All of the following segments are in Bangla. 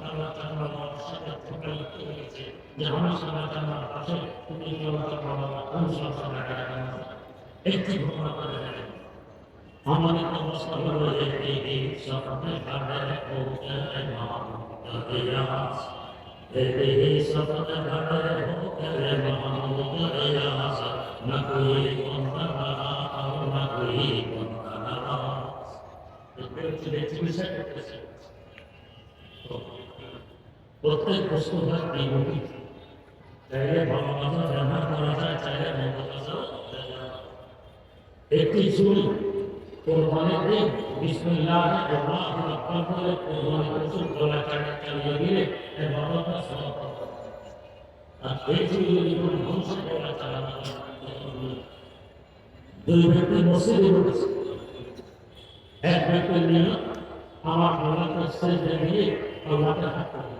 কালা চাকরা বাবার সাথে প্রকাশিত হয়েছে যে আমি সাদা চাকরার পাশে তুমি চাকরা বাবা কোন সংসার দেখা একটি ঘটনা করে দেখা আমাদের অবস্থা হলো যে এই এই সপনে ঘাটে হোকে এই সপনে ঘাটে হোকে মাহমুদ না কোই বন্দা আর না কোই বন্দা চিকিৎসা করতেছে প্রত্যেক বস্তু হয় বিমুখী চাইলে ভালো কথা ব্যবহার করা যায় চাইলে মন্দ কথা একটি চুরি কোরবানির দিন বিসমিল্লাহ আল্লাহ আকবার বলে কোরবানি পশু গলা কাটা চালিয়ে দিলে এর বাবাটা সব আর এই চুরি যদি কোনো মানুষের গলা চালানো হয়, দুই ব্যক্তি মসজিদে ঢুকেছে এক ব্যক্তি নিয়ে আমার গলাটা সেজদে দিয়ে আল্লাহকে হাত করে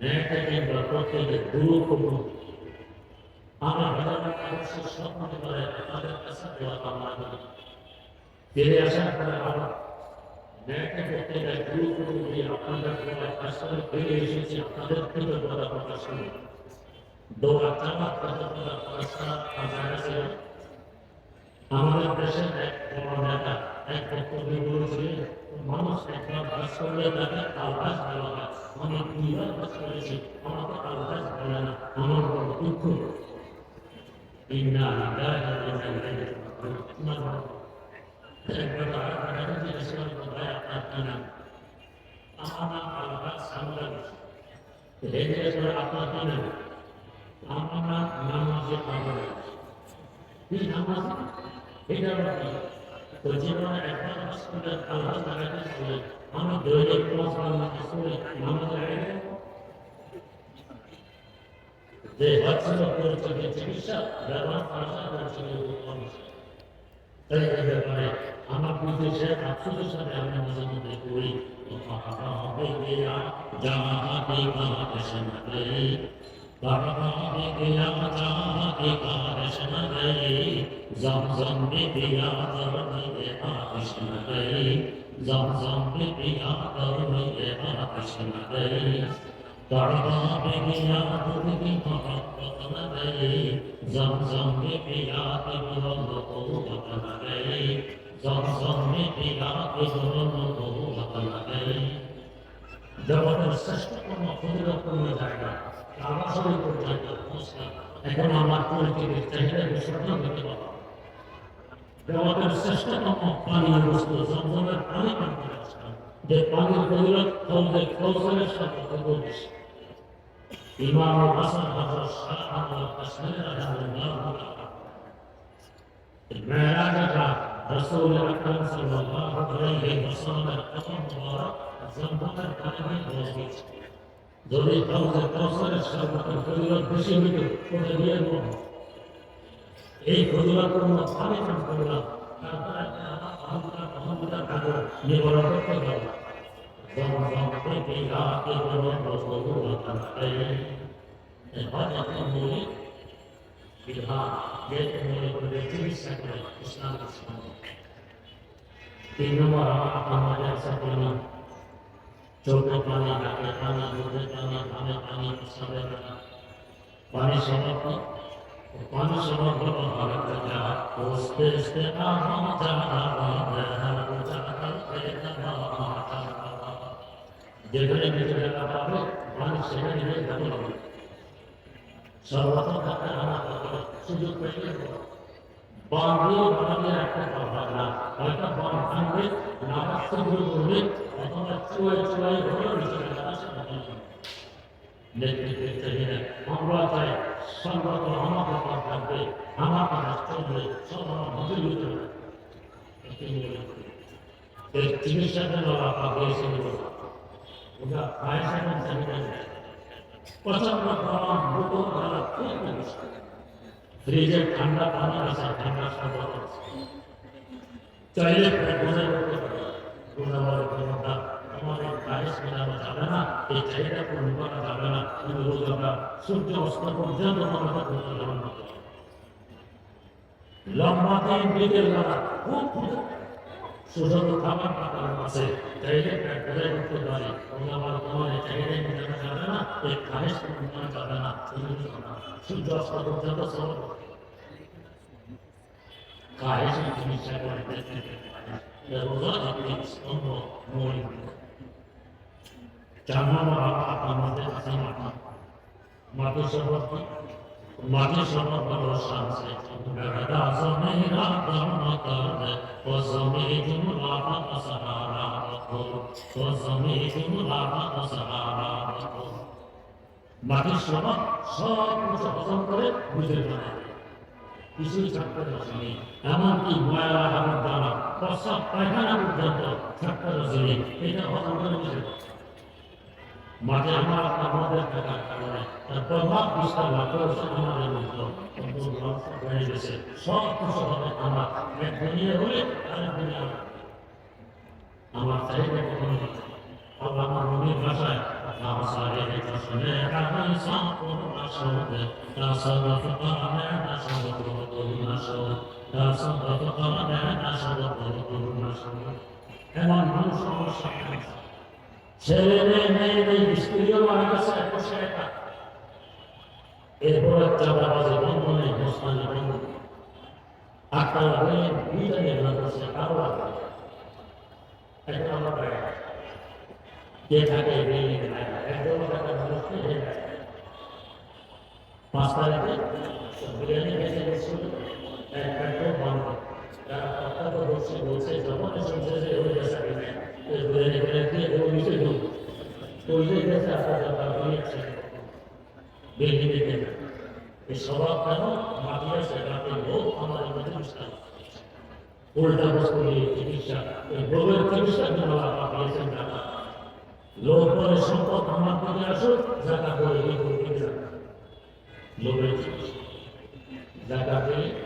ন্যায়টাকে বা প্রত্যেকে গুরু করুন আমরা ভগবান অবশ্যই স্বপ্ন করে আমাদের কাছে দোয়া কামনা করি ফিরে আসার পরে আবার ন্যায়টা করতে গেলে গুরু করুন যে আপনাদের দোয়া আসলে ফিরে এসেছি, আপনাদের দোয়া প্রকাশ করুন দোয়া চাওয়া দোয়া পয়সা আজারা আমাদের দেশের এক বড় নেতা এক বক্তব্য বলেছিলেন মানুষ একবার বাস করলে তাকে আলবাস বলা হয় আমি দুইবার বাস করেছি আমাকে আলবাস বলে না আমার বড় দুঃখ একবার আর দেখা যাচ্ছে ইসলাম কোথায় আপনার নাম আমার নাম আলবাস সামলা রেখে আপনার এটা তো জীবনে একবার স্কুলে আল্লাহ তাআলাকে বলে আমি দৈনিক পাঁচ ঘণ্টা স্কুলে নামাজ যে হচ্ছিল পরিচিত চিকিৎসা ব্যবহার করা করছিল তাই এই ব্যাপারে আমার বিদেশে আফসোসের সাথে আমি মাঝে মধ্যে করি হবে গিয়া জাহাতে কাতে दिया कृष्ण गई जम जम ने दिया तरुण कृष्ण गई जम जम ने दिया तरुण कृष्ण गई तड़का में दिया दूध की भगत गई जम जम ने दिया तरुण को भगत गई जम जम ने दिया तरुण को भगत गई জগতের শ্রেষ্ঠতম ক্ষুদ্রতম জায়গা কাবাসরি পর্যন্ত এখন আমার পরিচিতির চাহিদা বিসর্জন দিতে পারব জগতের শ্রেষ্ঠতম পানীয় বস্তু জমজমের পানি পান করে আসলাম যে পানির ফজিলত কৌদের কৌশলের সাথে বেশি ইমাম হাসান হযরত শাহ আহমদ কাশ্মীর রাদিয়াল্লাহু তাআলা رسول اکرم صلی اللہ علیہ وسلم قدم مبارک زمبتر কালেমায় পৌঁছে গেছে যদি কাউকে কৌশলের সর্বকাল ফজিলত বেশি হইত ওটা বিয়ের মতো এই ফজিলত আমরা ভাবে কাজ করলাম তারপরে অহংকার অহংকার ভাবে নিবরণ করতে পারলাম জনগণ থেকে রাতে জনগণ প্রস্তুত হতে পারে হঠাৎ মৌলিক বিধান যে মনে করে চিকিৎসা করে ইসলাম তিন নম্বর আমাদের সাথে চোখে পানি নাকে পানি দুধে পানি ধানে পানি সবে পানি পানি জানা যেখানে সর্বপ্রথম আমার সুযোগ পেলে বন দিয়ে বানাতে রাখতে পারবে না হয়তো বন ভাঙবে নামাজ শুরু করবে অথবা চুয়ে চুয়ে ঘরে নিচে আসে নেতৃত্বে চাহিদা আমরা চাই সংগত আমাদের পর থাকবে আমার রাষ্ট্র চলবে সব আমার মধ্যে লুটে এই চিকিৎসার জন্য ওটা এবং চাহিদা প্রচণ্ড গরম বুটো গরম খুব বেশি ফ্রিজের ঠান্ডা পানি আছে ঠান্ডা শরবত আছে চাইলে ভরে করতে পারে গুণাবলী ক্ষমতা আমাদের কাহিস মেলানো যাবে খুব। সুষম খাবার পাকানো আছে চাইলে পেট করতে পারে আমার তোমার এই চাহিদা মেটানো যাবে না এই কাহিস পূরণ যাবে না। সূর্য অস্ত পর্যন্ত হবে। কাহিস চিকিৎসা করে রোজা একটি স্তম্ভ মৌলিক। চার নম্বর আপনার মধ্যে আছে মাটি। মাটি সর্বত্র মাটি সর্বত্র রসান সে বেড়া জমিরা করবে। ও জমি জুমলা সহারা ও জমি জুমলা সহারা মাটির স্বভাব সব কিছু হজম করে বুঝে বানায় কিছুই থাকতে রসিনি এমনকি ময়লা হাতের দ্বারা প্রস্রাব, পায়খানা পর্যন্ত বুঝে মাঝে আমার আমাদের থাকার কারণে তার প্রভাব বিস্তার লাভ আমাদের মধ্যে হয়ে গেছে। সব কিছু হবে আমার দুনিয়া হলে দুনিয়া আমার চাহিদা কখনো আমার ভাষায় এমন মানুষ সমস্যা ছেলে মেয়ে মেয়েদের স্ত্রীও মারা গেছে বসে একা এরপর চাঁদাবাজি বন্ধ নেই মোস্তানি বন্ধ আটটা লাগে দুইটা নিয়ে লাগছে কারও লাগে একটা আমরা কে থাকে বিল্ডিং একদম টাকা মানুষকে হয়ে গেছে পাঁচ তারিখে বিরিয়ানি খেতে গেছিল এক বন্ধ তারা প্রত্যক্ষ বলছে বলছে যখন শুনছে যে ওই গেছে বিরিয়ানি খেলে দিয়ে ওই নিচে ঢুক ওই যে গেছে আপনার ব্যাপার হয়েছে বিল্ডিং এ গেছে এই স্বভাব কেন মাটি আছে তাতে লোক আমাদের মধ্যে বিস্তার উল্টা বস্তু নিয়ে চিকিৎসা এই রোগের চিকিৎসা জন্য আল্লাহ দিয়েছেন টাকা লোক বলে সম্পদ আমার দিকে আসুক এই করতে লোকের জায়গা পেলে সম্পদ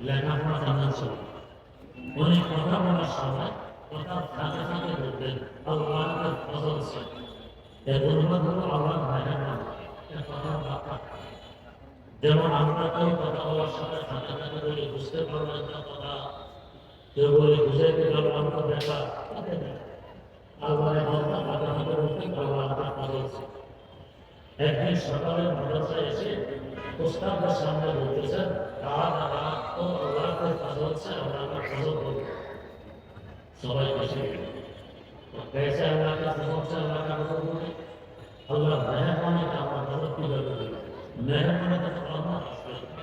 লেখাপড়া জানান ছিল উনি কথা বলার সময় কথা থাকে থাকে বলতেন আল্লাহর ফজল ছিল এর কথা বার্তা যেমন আমরা কেউ কথা বলার সময় থাকে থাকে বলি, বুঝতে পারবেন না কথা। কেউ বলে, বুঝাইতে মাঝে মাঝে বলতে আল্লাহ আপনার ফজল ছিল একদিন সকালে মাদ্রাসায় এসে উস্তাদরা সামনে বলতেছেন তারা তারা তো আল্লাহকে কাজ হচ্ছে, আমরা আমার কাজও করব। সবাই বসে পেয়েছে আল্লাহকে মানে? কাজ হচ্ছে আল্লাহ কাজ করব আল্লাহ মেহমানিতে আমার কাজ কীভাবে দিল মেহমানিতে আমার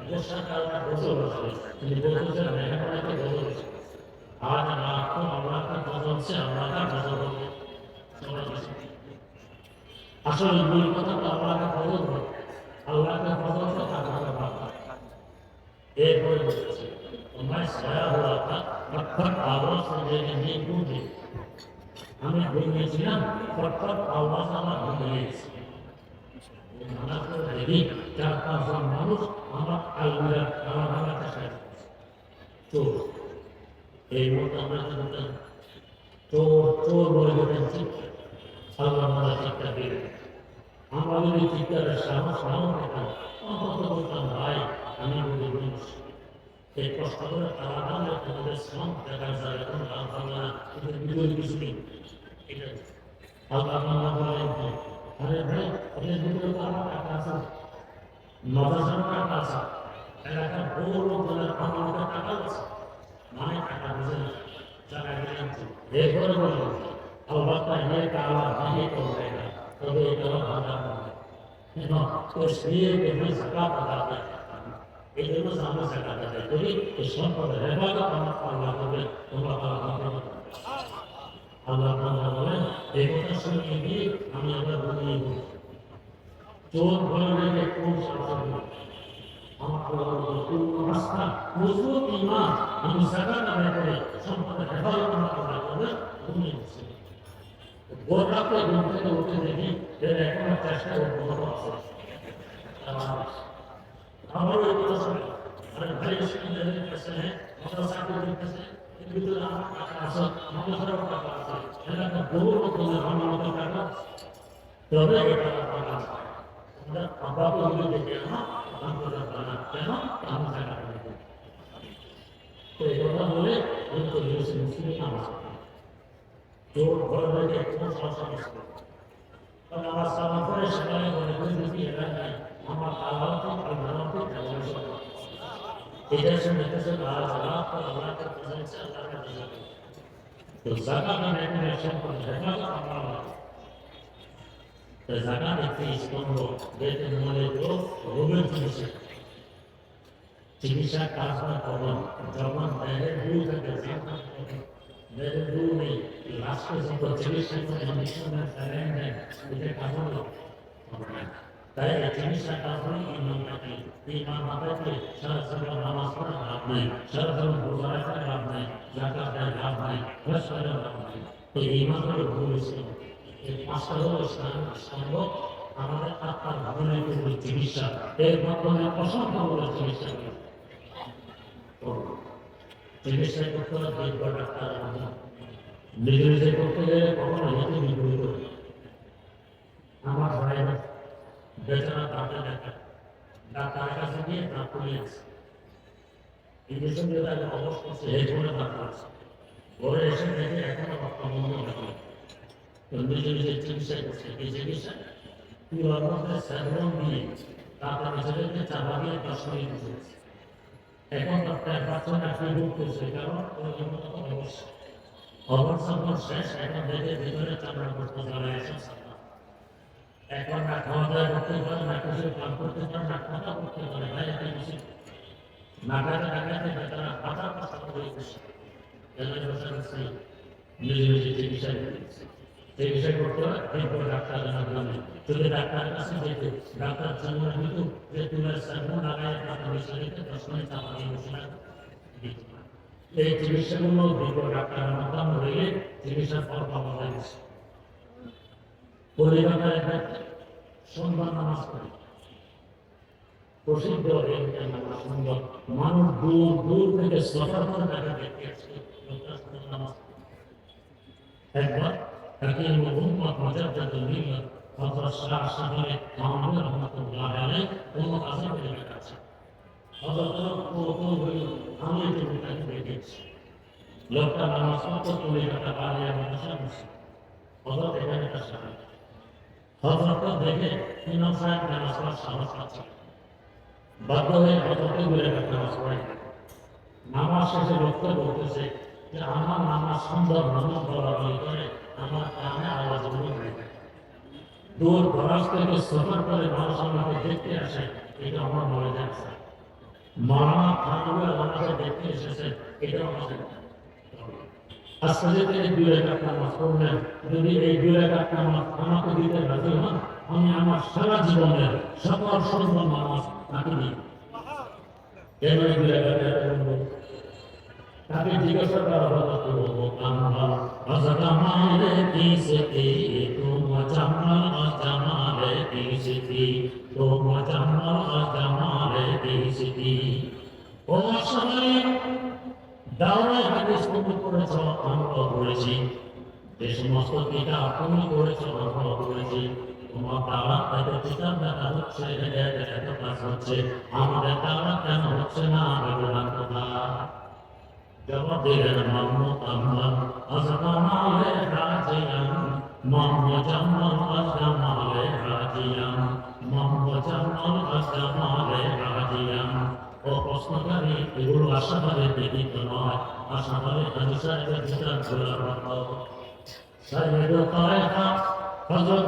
গোসা কারণে গোসল আছে তিনি বলতেছেন মেহমানিতে গোসল আছে আর না তো আল্লাহকে কাজ হচ্ছে আল্লাহ কাজ করব আসলে মূল কথা তো আল্লাহকে কাজ করব আল্লাহকে ফজল তো টাকাকে ভাবনা এরপরে বলছে তোমার ছায়া হওয়া তা অর্থাৎ আওয়াজ নিজেকে নিয়ে ঘুরবে আমি ঘুমিয়েছিলাম অর্থাৎ আওয়াজ আমার ঘুমিয়েছি চার পাঁচজন মানুষ আমার ভাঙা চেষ্টা করছে চোর এই মতো আমরা চোর চোর বলে আল্লাহ আমরা চিৎকার দিয়ে। আমরা যদি চিৎকারের সাহস নাও পেতাম অন্তত বলতাম, ভাই, আমি বলি মানুষ এই কষ্ট করে তারা দামে তোমাদের শ্রম দেখা যায়, এখন রাম বাংলা এদের বিজয় কিছু নেই। এটা আল্লাহ বাংলা বলেন আরে ভাই, ওদের ভিতরে তো আমার টাকা আছে। মানে না। এরপরে করবে না সে বেশি সাকাত আদায় এই জন্য আমরা সাকাত আদায় করি এই সম্পদের হেফাজত আমার আল্লাহ করবে তোমরা আল্লাহ করবে আল্লাহ তাআলা বলেন এই কথা শুনে আমি আবার আদায় করে সম্পদের হেফাজত আমার আল্লাহ করবে ঘুমিয়ে ভোর রাতে ঘুম থেকে উঠে দেখি যে এখনও চেষ্টা উদ্ভব আছে। আমারও কথা শুনে আরে আমার চোর ঘরে রেখে কোন শাসন আছে কারণ আমার সালাফের সময় মনে করি যদি নাই আমার আল্লাহকে আল্লাহকে ভালোবাসা এটা শুনতেছে আজ রাত আল্লাহকে বুঝাইছে আল্লাহকে চিকিৎসা। কাজ না করবেন যখন দেহের ভুল থাকে। দেহের ভুল নেই লাস্টে যখন চিকিৎসা করে ইঞ্জেকশন দেন স্যালাইন দেন এটা কাজ হলো তাই এই চিকিৎসা কাজ হলো ইমান থাকে ইমান না থাকলে সারা জীবন নামাজ পড়া লাভ নাই সারা চিকিৎসা এর মাধ্যমে অসংখ্য চিকিৎসা চিকিৎসা করতে হলে দীর্ঘ ডাক্তার নিজে করতে গেলে কখনো হেঁটে বিপরীত। আমার ভাইরা বেচারা দাঁতে দেখা ডাক্তার কাছে গিয়ে দাঁত তুলিয়েছে ইঞ্জেকশন দিয়ে তাকে অবশ করছে এই করে দাঁত আছে। ঘরে এসে দেখে এখনও রক্ত বন্ধ থাকে তো নিজে চিকিৎসা করছে। এই চিকিৎসা? পুরোর মধ্যে স্যালমন দিয়ে তারপর নিজেদেরকে চাপা দিয়ে দশ মিনিট এখন ডক্টর পাচ্ছেন আপনি করছে কারণ প্রয়োজন মতো অবশ্য অবসর শেষ এখন দেখে ভিতরে চামড়া করতে পারে এসব। এখন না খাওয়া দাওয়া করতে পারে না কিছু কাম করতে পারে না কথা করতে পারে ভাই এটা কিছু নাগাতে নাগাতে বেচারা পাতা পাতা করে বসে নিজে নিজে চিকিৎসা করতেছে চিকিৎসা করতে হয়, এরপর ডাক্তার জানাবে যদি ডাক্তারের কাছে যেতে, ডাক্তার জন্ম দিত যে তুমি সার্ভ লাগায়, আপনার বিষয়কে দশ মিনিট আমাকে দিত এই চিকিৎসাগুলো দীর্ঘ ডাক্তারের মাধ্যমে হইলে চিকিৎসার ফল পাওয়া যায়। কলিকাতার একটা সন্ধ্যা নামাজ পড়ে প্রসিদ্ধ এই সন্ধ্যা মানুষ দূর দূর থেকে সফর করে তাকে দেখতে আসছে। একবার আমার বসে বসে হযরত এখানে একটা সাহেব। হযরত দেখে ইমাম সাহেব নামাজ পড়ার সাহস পাচ্ছে। না। বাধ্য হযরতকে বলে একটা নামাজ পড়াই নামাজ শেষে লক্ষ্য করতেছে যে, আমার নামাজ সুন্দর নামাজ বলাবলি করে আমার কানে আওয়াজগুলো দূর দরাজ থেকে সফর করে মানুষ আমাকে দেখতে আসে, এটা আমার মনে যাচ্ছে মানা থাকবে আমাকে দেখতে এসেছে, এটা আমাদের আজকে যদি এই দুই এক নামাজ পড়লেন। যদি এই দুই এক নামাজ আমার সারা জীবনের সকল সর্বন নামাজ তাকে জিজ্ঞাসা করা হলো আমরা আজামালে কিসতে তুম জামাল আজামালে কিসতি তুম জামাল আজামালে কিসতি ও সবাই দাওয়া হাদিস তুমি করেছ আমরা করেছি। যে সমস্ত কিতাব তুমি করেছ আমরা করেছি। আমাদের কেন হচ্ছে না জগতের মর্ম আমরা আসমানে রাজিয়াম মর্ম জন্মল আসমানে রাজিয়াম মর্ম জন্মল আসমানে রাজিয়াম ও প্রশ্নকারী এগুলো আশাবাদে ব্যতীত নয় আশাবাদে হাদিসায় প্রতিষ্ঠান করার মতো সৈয়দ তয়হা হযরত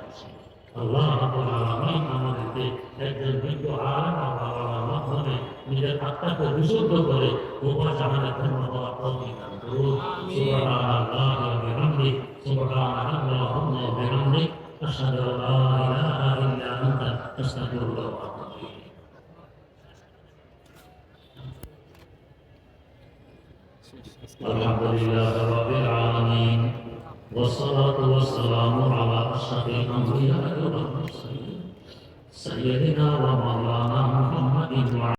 আল্লাহ রাব্বুল আলামিন আমাদেরকে একজন বিজ্ঞ আলেম আল্লাহর মাধ্যমে নিজের আত্মাকে বিশুদ্ধ করে উপর জাহানের ধর্ম হওয়ার তৌফিক দান করুন সুবহানাল্লাহ ওয়া বিহামদি সুবহানাল্লাহুম্মা ওয়া বিহামদি আশহাদু আল্লা ইলাহা ইল্লা আনতা আস্তাগফিরুকা ওয়া আতুবু ইলাইক الحمد لله رب العالمين والصلاة والسلام على أشرف الأنبياء والمرسلين سيدنا ومولانا محمد وعلى